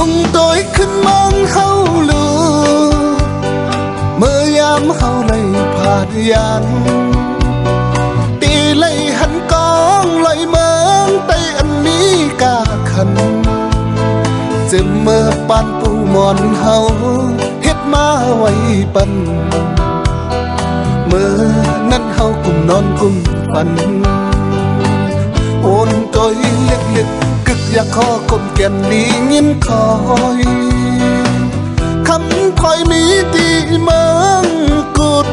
mong tôi khinh mong hao lừa mơ yam hao này phạt yan đi lấy hắn con lấy mơn tay anh ní cả khăn dìm mơ ban tu mòn hao hết ma quay bần mơ năn hao cùng non cùng phần ôn tôi liếc liếc กึกอยากขอกลมแก่นลีงินคอยคำคอยมีตีเมืองกุด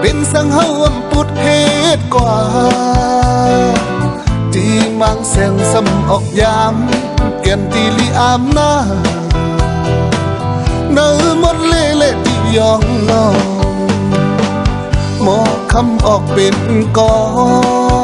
เป็นสังเฮาอำปุดเหตุกว่าตีมังแสงสำออกยามแก่นตีลีอามหน้าเนื้อมดเล่เล่ที่ยองลองหมอคำออกเป็นกอง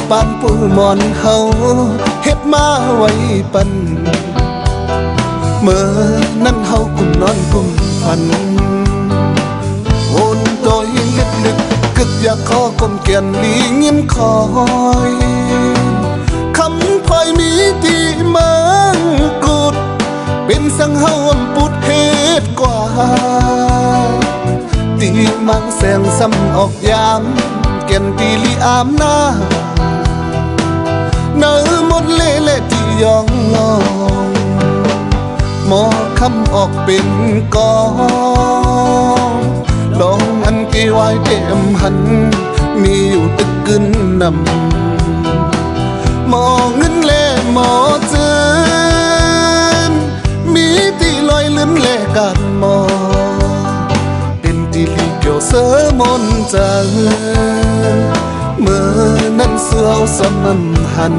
บเมื่อปานปูมอนเฮาเฮ็ดมาไว้ปันเมื่อนั้นเฮากุมนอนกุมฝันโอนตัวลึกลึกๆกึกอยากขอกลมแก่นลีเงียมคอยคำพอยมีที่มืองกุด เป็นสังเฮาอำปุดเหตุกว่าตีมังแสงซ้ำออกยามแก่นตีลีอามหน้า นื้อหมดเล่เล่ที่ยองลองหมอคำออกเป็นกองลองอันกี่ไว้เต็มหัน มีอยู่ตึกกึนนำหมอเงินแลหมอเจนมีที่ลอยลืมแลกันหมอ เป็นที่ลีเกี่ยวเสอมนจังเมื่อ นั้นเสือเอสมันหัน